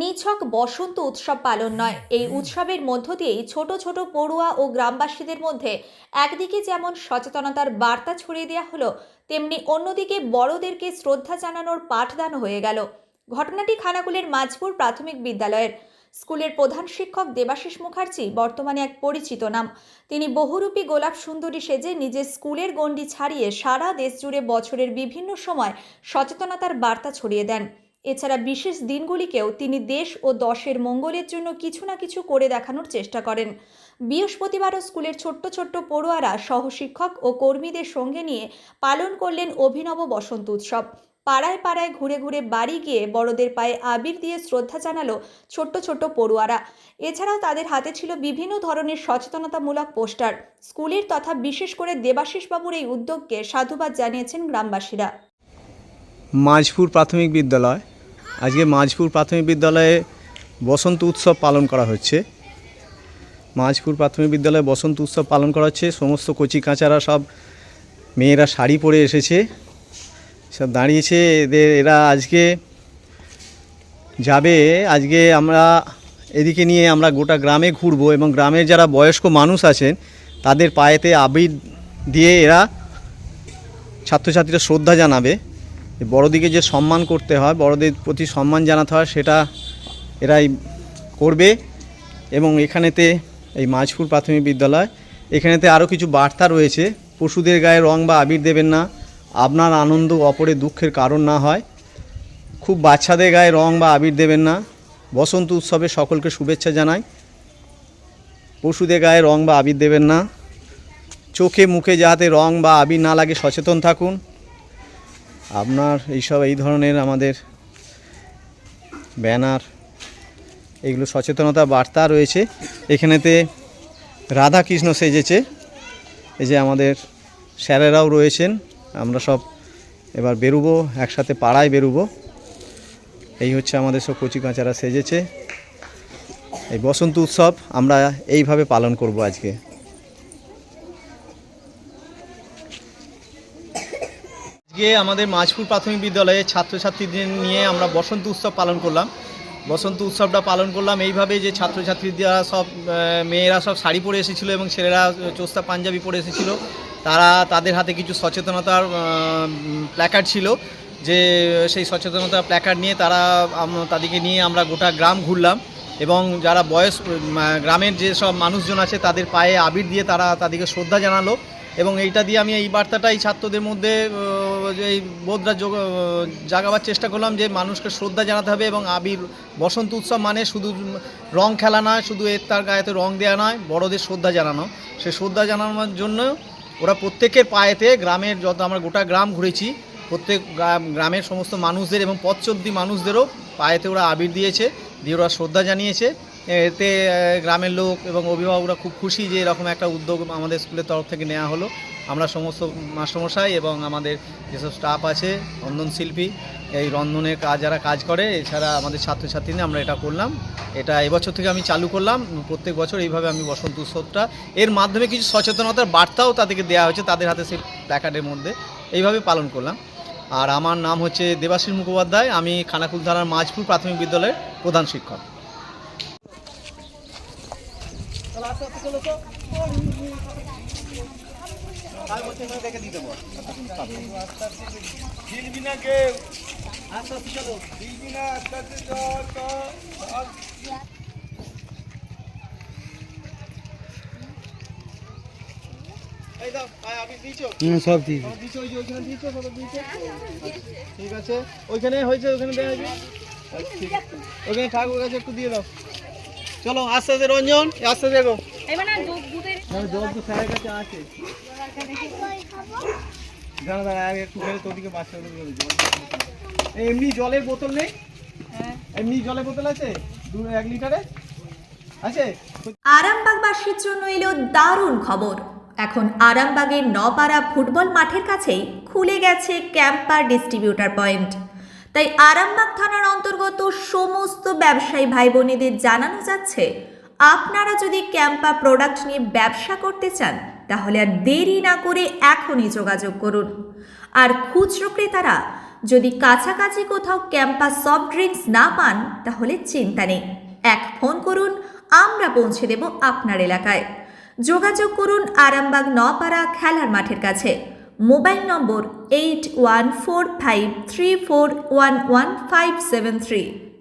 নিছক বসন্ত উৎসব পালন নয়। এই উৎসবের মধ্য দিয়েই ছোট ছোট পড়ুয়া ও গ্রামবাসীদের মধ্যে একদিকে যেমন সচেতনতার বার্তা ছড়িয়ে দেওয়া হলো, তেমনি অন্যদিকে বড়দেরকে শ্রদ্ধা জানানোর পাঠদান হয়ে গেল। ঘটনাটি খানাকুলের মাঝপুর প্রাথমিক বিদ্যালয়ের। স্কুলের প্রধান শিক্ষক দেবাশিস মুখার্জি বর্তমানে এক পরিচিত নাম। তিনি বহুরূপী গোলাপ সুন্দরী সেজে নিজের স্কুলের গণ্ডি ছাড়িয়ে সারা দেশ জুড়ে বছরের বিভিন্ন সময় সচেতনতার বার্তা ছড়িয়ে দেন। এছাড়া বিশেষ দিনগুলিকেও তিনি দেশ ও দশের মঙ্গলের জন্য কিছু না কিছু করে দেখানোর চেষ্টা করেন। বৃহস্পতিবারও স্কুলের ছোট্ট ছোট্ট পড়ুয়ারা সহশিক্ষক ও কর্মীদের সঙ্গে নিয়ে পালন করলেন অভিনব বসন্ত উৎসব। পাড়ায় পাড়ায় ঘুরে ঘুরে বাড়ি গিয়ে বড়দের পায়ে আবির দিয়ে শ্রদ্ধা জানালো ছোট্ট ছোট্ট পড়ুয়ারা। এছাড়াও তাদের হাতে ছিল বিভিন্ন ধরনের সচেতনতামূলক পোস্টার। স্কুলের তথা বিশেষ করে দেবাশিস বাবুর এই উদ্যোগকে সাধুবাদ জানিয়েছেন গ্রামবাসীরা। মাঝপুর প্রাথমিক বিদ্যালয় আজকে মাঝপুর প্রাথমিক বিদ্যালয়ে বসন্ত উৎসব পালন করা হচ্ছে। মাঝপুর প্রাথমিক বিদ্যালয়ে বসন্ত উৎসব পালন করা হচ্ছে। সমস্ত কচি কাঁচারা সব মেয়েরা শাড়ি পরে এসেছে। সব দাঁড়িয়েছে। এদের, এরা আজকে যাবে। আজকে আমরা এদিকে নিয়ে আমরা গোটা গ্রামে ঘুরবো এবং গ্রামের যারা বয়স্ক মানুষ আছেন, তাদের পায়েতে আবির দিয়ে এরা ছাত্রছাত্রীরা শ্রদ্ধা জানাবে। বড়দিকে যে সম্মান করতে হয়, বড়দের প্রতি সম্মান জানাতে হয়, সেটা এরাই করবে। এবং এখানেতে এই মাঝপুর প্রাথমিক বিদ্যালয়, এখানেতে আরও কিছু বার্তা রয়েছে। পশুদের গায়ে রং বা আবির দেবেন না। আপনার আনন্দ অপরের দুঃখের কারণ না হয়। খুব বাচ্চাদের গায়ে রং বা আবির দেবেন না। বসন্ত উৎসবে সকলকে শুভেচ্ছা জানাই। পশুদের গায়ে রং বা আবির দেবেন না। চোখে মুখে যাতে রং বা আবির না লাগে, সচেতন থাকুন। আপনার এইসব, এই ধরনের আমাদের ব্যানার, এগুলো সচেতনতা বার্তা রয়েছে। এখানেতে রাধা কৃষ্ণ সেজেছে। এই যে আমাদের স্যারেরাও রয়েছেন, আমরা সব এবার বেরুবো, একসাথে পাড়ায় বেরুবো। এই হচ্ছে আমাদের সব কচি কাঁচারা সেজেছে। এই বসন্ত উৎসব আমরা এইভাবে পালন করব আজকে। আজকে আমাদের মাঝপুর প্রাথমিক বিদ্যালয়ে ছাত্রছাত্রীদের নিয়ে আমরা বসন্ত উৎসব পালন করলাম। বসন্ত উৎসবটা পালন করলাম এইভাবে যে ছাত্রছাত্রীরা সব মেয়েরা সব শাড়ি পরে এসেছিল এবং ছেলেরা চোস্তা পাঞ্জাবি পরে এসেছিল। তারা তাদের হাতে কিছু সচেতনতার প্ল্যাকার্ড ছিল যে সেই সচেতনতা প্ল্যাকার্ড নিয়ে তারা তাদেরকে নিয়ে আমরা গোটা গ্রাম ঘুরলাম এবং যারা বয়স গ্রামের যে সব মানুষজন আছে তাদের পায়ে আবির দিয়ে তারা তাদেরকে শ্রদ্ধা জানালো এবং এইটা দিয়ে আমি এই বার্তাটাই ছাত্রদের মধ্যে এই যোগ- জাগাবার চেষ্টা করলাম যে মানুষকে শ্রদ্ধা জানাতে হবে এবং আবির বসন্ত উৎসব মানে শুধু রং খেলা নয়, শুধু এর তার গায়েতে রং দেওয়া নয়, বড়দের শ্রদ্ধা জানানো। সে শ্রদ্ধা জানানোর জন্য ওরা প্রত্যেকের পায়েতে গ্রামের যত আমরা গোটা গ্রাম ঘুরেছি, প্রত্যেক গ্রামের সমস্ত মানুষদের এবং পথচলতি মানুষদেরও পায়েতে ওরা আবির দিয়েছে, দিয়ে ওরা শ্রদ্ধা জানিয়েছে। এতে গ্রামের লোক এবং অভিভাবকরা খুব খুশি যে এরকম একটা উদ্যোগ আমাদের স্কুলের তরফ থেকে নেওয়া হলো। আমরা সমস্ত মাস্টারমশাই এবং আমাদের যেসব স্টাফ আছে, রন্ধন শিল্পী, এই রন্ধনের কাজ যারা কাজ করে, এছাড়া আমাদের ছাত্রছাত্রী নিয়ে আমরা এটা করলাম। এটা এবছর থেকে আমি চালু করলাম। প্রত্যেক বছর এইভাবে আমি বসন্ত উৎসবটা, এর মাধ্যমে কিছু সচেতনতার বার্তাও তাদেরকে দেওয়া হয়েছে তাদের হাতে সেই প্ল্যাকার্ডের মধ্যে। এইভাবে পালন করলাম। আর আমার নাম হচ্ছে দেবাশিস মুখোপাধ্যায়। আমি খানাকুল থানার মাঝপুর প্রাথমিক বিদ্যালয়ের প্রধান শিক্ষক। সব ঠিক আছে ওইখানে হয়েছে ওখানে দেওয়া হয়েছে। ওখানে ঠাকুর কাছে একটু দিয়ে দাও চলো আস্তে আস্তে রঞ্জন আস্তে দেবো। এই এমনি জলের বোতল নেই? এমনি জলের বোতল আছে? দু এক লিটারে? আছে? আরামবাগবাসীর জন্য এলো দারুণ খবর। এখন আরামবাগের নপাড়া ফুটবল মাঠের কাছেই খুলে গেছে ক্যাম্পার ডিস্ট্রিবিউটার পয়েন্ট। তাই আরামবাগ থানার অন্তর্গত সমস্ত ব্যবসায়ী ভাই বোনেদের জানানো যাচ্ছে, আপনারা যদি ক্যাম্পা প্রোডাক্ট নিয়ে ব্যবসা করতে চান, তাহলে আর দেরি না করে এখনই যোগাযোগ করুন। আর খুচরো ক্রেতারা যদি কাছাকাছি কোথাও ক্যাম্পা সফট ড্রিঙ্কস না পান, তাহলে চিন্তা নেই। এক ফোন করুন, আমরা পৌঁছে দেব আপনার এলাকায়। যোগাযোগ করুন আরামবাগ নপাড়া খেলার মাঠের কাছে। Mobile number eight one four five three four one one five seven three.